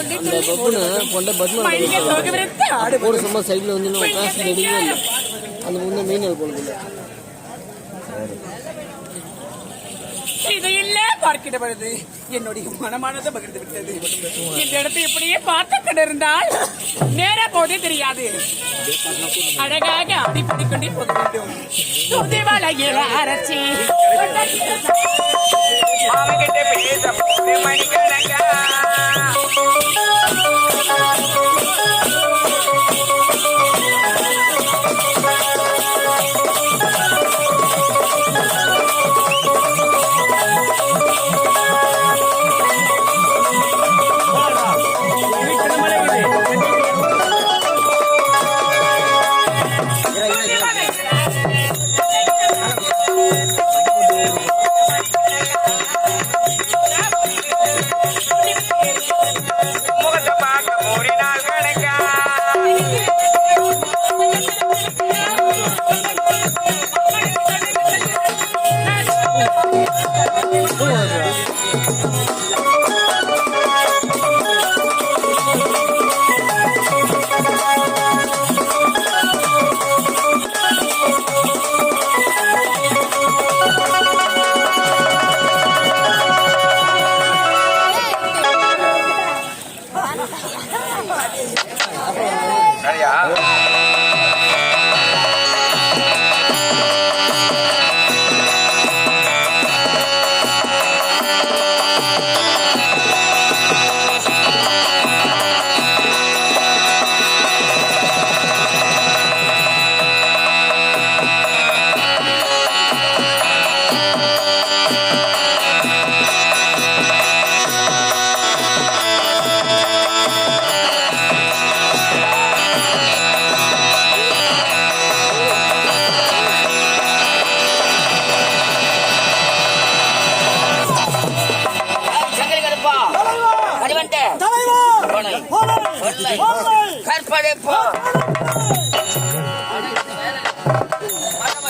அந்த பப்புனு கொண்ட பத்மா கூட சும்மா சைடில் வந்து நம்ம காசு எடுக்கவே இல்லை அந்த முன்னே மீன் அது போனது இல்லை இது இல்ல பார்க்கிற பொழுது. என்னுடைய மனமானது பகிர்ந்து விட்டது. இந்த இடத்தை இப்படியே பார்த்து கொண்டிருந்தால் நேர போதே தெரியாது. அழகாக அடிப்படி கொண்டே போக வேண்டும். துதிவலையில் அரைச்சி. அவங்கிட்ட பேச மணிக்கணக்கா?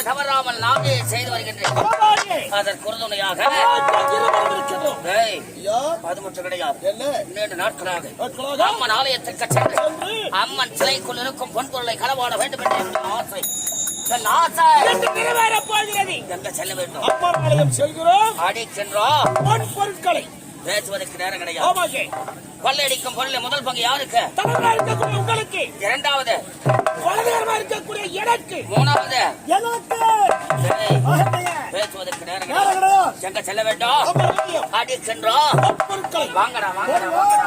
தவறாமல் நானே செய்து வருகின்றேன் அதற்கு உறுதுணையாக ஏய், அது மட்டும் கிடையாது. நீண்ட நாட்களாக. அம்மன் ஆலயத்திற்கு சென்று அம்மன் சிலைக்குள் இருக்கும் பொன்பொருளை களவாட வேண்டும் என்று என் ஆசை. என் ஆசை. நிறைவேற போகிறது எங்க செல்ல வேண்டும்? அம்மாலயம் செல்கிறோம். அடிக்கின்றோம். பொன் பொருட்களை. பேசுவதற்கு நேரம் கிடையாது. கொள்ளையடிக்கும் பொருளை முதல் பங்கு யாருக்கு? இருக்கக்கூடிய உங்களுக்கு. இரண்டாவது வலதுகரமா இருக்கக்கூடிய எனக்கு. மூணாவது எனக்கு. பேசுவதற்கு நேரம் கிடையாது. எங்க செல்ல வேண்டும்? பொன் பொருட்களை வாங்கடா வாங்கடா வாங்கடா.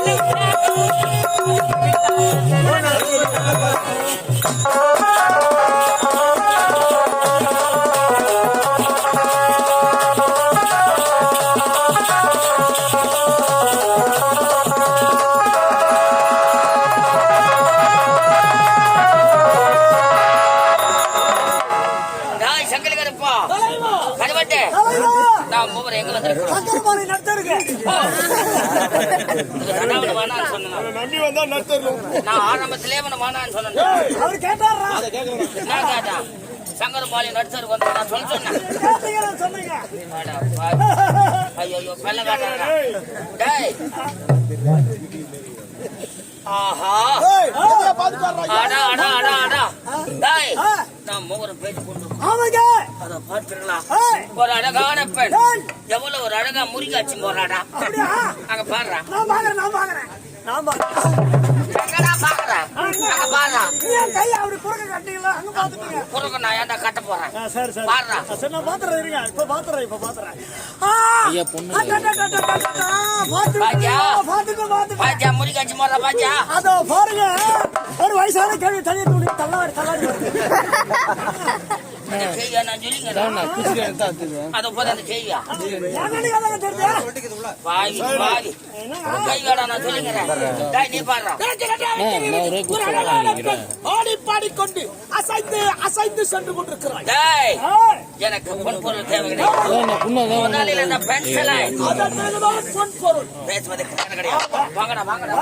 Oh, நான் மூவர் எங்க வந்திருக்கோம் நம்பி வந்தா நட்டரும் நான் ஆரம்பத்திலே உன வேணான்னு சொன்னேன். அவர் கேட்டாரா நான் கேட்டேன். சங்கரபாலி நடிச்சருக்கு வந்து நான் சொல்ல சொன்னேன். கேட்டீங்க சொன்னீங்க? அட பாவி. ஐயோ பெல்ல காட்டாங்க டேய். ஆஹா. அடா அடா அடா அடா. டேய். நான் மூவரும் பேச்சு கொண்டு அத பார்த்துருங்களா? ஏய். ஒரு அழகான பெண். எவ்வளவு ஒரு அழகா முறிகாட்சி போறாடா அங்க பாடுறா. நான் பாக்குறேன் நான் பாக்குறேன் நான் பாக்குறேன் எங்கடா பாக்குறா அங்க பாடுறா என் கை அப்படி குறுக்க கட்டிங்களா அங்க பாத்துட்டீங்க குறுக்க நான் ஏன்டா கட்ட போறேன்? சரி சரி. பாடுறா சரி நான் பாத்துறேன் இருங்க. இப்ப பாத்துறேன் இப்ப பாத்துறேன். ஐயா, பொண்ணு. பாத்தியா? பாத்துட்டு பாத்துட்டு பாத்தியா முறிகாட்சி போடுறா பாத்தியா அதோ பாருங்க. ஒரு வயசான கேள்வி தனியை தள்ளாடி தள்ளாடி ஆடி பாடிக்கொண்டு அசைந்து அசைந்து சென்று கொண்டிருக்கிறாய். எனக்கு பொன் பொருள் தேவை கிடையாது. வாங்கடா. வாங்கடா வாங்கடா.